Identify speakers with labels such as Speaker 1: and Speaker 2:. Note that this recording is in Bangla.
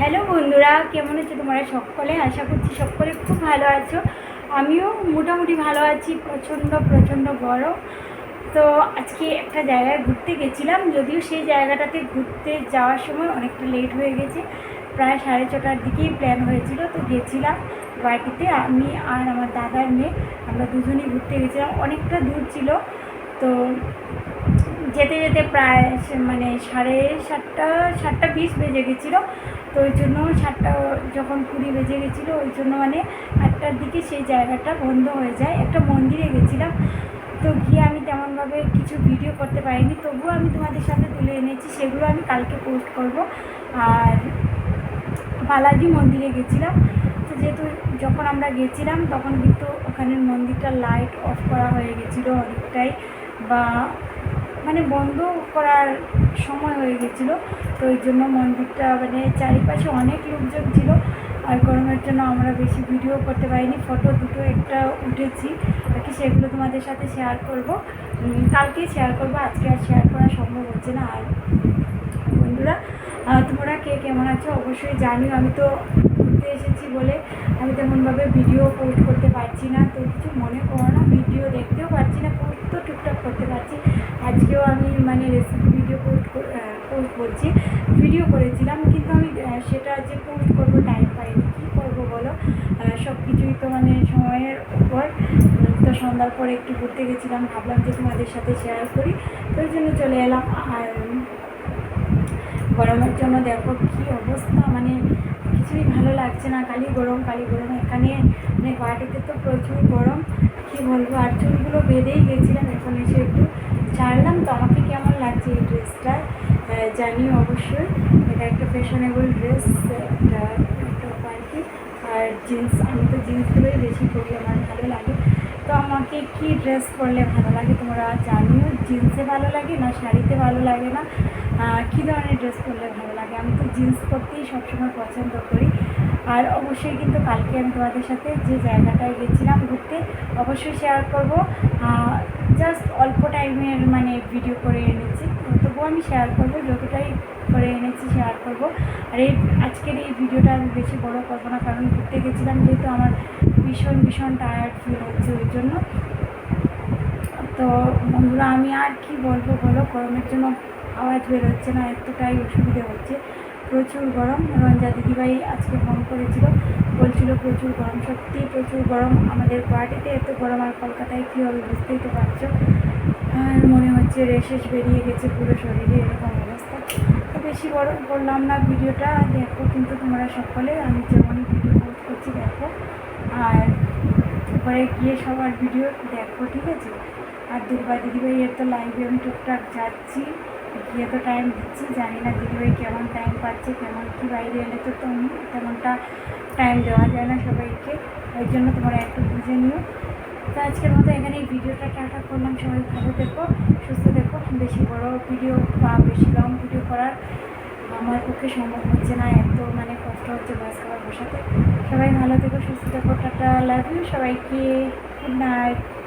Speaker 1: হ্যালো বন্ধুরা, কেমন আছো তোমরা সকলে? আশা করছি সকলে খুব ভালো আছো। আমিও মোটামুটি ভালো আছি, প্রচণ্ড প্রচণ্ড গরম। তো আজকে একটা জায়গায় ঘুরতে গেছিলাম, যদিও সেই জায়গাটাতে ঘুরতে যাওয়ার সময় অনেকটা লেট হয়ে গেছে। প্রায় সাড়ে ছটার দিকেই প্ল্যান হয়েছিল, তো গেছিলাম বাড়িতে আমি আর আমার দাদার মেয়ে, আমরা দুজনেই ঘুরতে গেছিলাম। অনেকটা দূর ছিল, তো যেতে যেতে প্রায় মানে সাড়ে সাতটা সাতটা বিশ বেজে গেছিল। তো ওই জন্য সাতটা যখন কুড়ি বেজে গেছিল, ওই জন্য মানে আটটার দিকে সেই জায়গাটা বন্ধ হয়ে যায়। একটা মন্দিরে গেছিলাম। তো গিয়ে আমি তেমনভাবে কিছু ভিডিও করতে পারিনি। তবুও আমি তোমাদের সাথে তুলে এনেছি। সেগুলো আমি কালকে পোস্ট করব। আর বালাজি মন্দিরে গেছিলাম। তো যেহেতু যখন আমরা গেছিলাম, তখন কিন্তু ওখানের মন্দিরটা লাইট অফ করা হয়ে গেছিল অনেকটাই। বা মানে বন্ধ করার সময় হয়ে গেছিল। তো ওই জন্য মন্দিরটা মানে চারিপাশে অনেক লোকজন ছিল। আর গরমের জন্য আমরা বেশি ভিডিও করতে পারিনি, ফটো দুটো একটা উঠেছি। আর কি সেগুলো তোমাদের সাথে শেয়ার করব। কালকে শেয়ার করব, আজকে আর শেয়ার করা সম্ভব হচ্ছে না। আর বন্ধুরা তোমরা কে কেমন আছো অবশ্যই জানিও। আমি তো ঘুরতে এসেছি বলে আমি তেমনভাবে ভিডিও পোস্ট করতে পারছি না, তো কিছু মনে করো না ভিডিও দেখতেও পারছি না পোস্ট তো টুকটাক করতে পারছি আজকেও আমি মানে রেসিপি ভিডিও পোস্ট পোস্ট করছি। ভিডিও করেছিলাম, কিন্তু আমি সেটা যে পোস্ট করব টাইম পাইনি। কী করব বলো? সব কিছুই তো মানে সময়ের উপর। তো সন্ধ্যার পরে একটু ঘুরতে গেছিলাম, ভাবলাম যে তোমাদের সাথে শেয়ার করি। তো ওই জন্য চলে এলাম। আর গরমের জন্য দেখো কী অবস্থা মানে কিছুই ভালো লাগছে না। কালি গরম খালি গরম। এখানে মানে গুয়াহাটিতে তো প্রচুর গরম। কী বলব? আর চুলগুলো বেঁধেই গেছিলাম, এখন এসে একটু ছাড়লাম তো আমাকে কেমন লাগছে এই ড্রেসটা? জানি অবশ্যই। এটা একটা ফ্যাশনেবল ড্রেস একটা আর আর জিন্স আমি তো জিন্সগুলোই বেশি পরি আমার ভালো লাগে। তো আমাকে কি ড্রেস পরলে ভালো লাগে তোমরা জানিও। জিন্সে ভালো লাগে না শাড়িতে ভালো লাগে না? কী ধরনের ড্রেস পরলে ভালো লাগে? আমি তো জিন্স পরতেই সবসময় পছন্দ করি। আর অবশ্যই কিন্তু কালকে আমি তোমাদের সাথে যে জায়গাটায় গেছিলাম ঘুরতে, অবশ্যই শেয়ার করব। জাস্ট অল্প টাইমের মানে ভিডিও করে এনেছি। তবুও আমি শেয়ার করব, যতটাই করে এনেছি শেয়ার করব। আর এই আজকের এই ভিডিওটা আমি বেশি বড় করব না, কারণ ঘুরতে গেছিলাম যেহেতু আমার ভীষণ ভীষণ টায়ার্ড ফিল হচ্ছে ওই জন্য। তো বন্ধুরা, আমি আর কি বলব বলো? গরমের জন্য আওয়াজ বেরোচ্ছে না, এতটাই অসুবিধে হচ্ছে। প্রচুর গরম। রঞ্জা দিদিভাই আজকে ফোন করেছিল, বলছিল প্রচুর গরম, সত্যিই প্রচুর গরম। আমাদের গুয়াহাটিতে এত গরম আর কলকাতায় কী হবে বুঝতেই তো পারছ। আর মনে হচ্ছে রেশেষ বেরিয়ে গেছে পুরো শরীরে, এরকম অবস্থা। তো বেশি বড় করলাম না ভিডিওটা, দেখো কিন্তু তোমরা সকলে, আমি যেমন ভিডিও পোস্ট করছি, দেখো। আর পরে গিয়ে সবার ভিডিও দেখো, ঠিক আছে? আর দুর্গা দিদিভাইয়ের তো লাইভে আমি টুকটাক যাচ্ছি। গিয়ে তো টাইম দিচ্ছি, জানি না দিদিভাই কেমন টাইম পাচ্ছে, কেমন কী বাইরে এলে তো তেমন- তেমনটা টাইম দেওয়া যায় না সবাইকে। ওই জন্য তোমরা একটু বুঝে নিও। তো আজকের মতো এখানে এই ভিডিওটা টাটা করলাম। সবাই ভালো থেকো, সুস্থ থেকো। বেশি বড় ভিডিও বা বেশি লং ভিডিও করার আমার পক্ষে সম্ভব হচ্ছে না। এত মানে কষ্ট হচ্ছে বাস খাবার বসাতে। সবাই ভালো থেকো, সুস্থ থেকো, টাটা লাভ ইউ সবাইকে গুড নাইট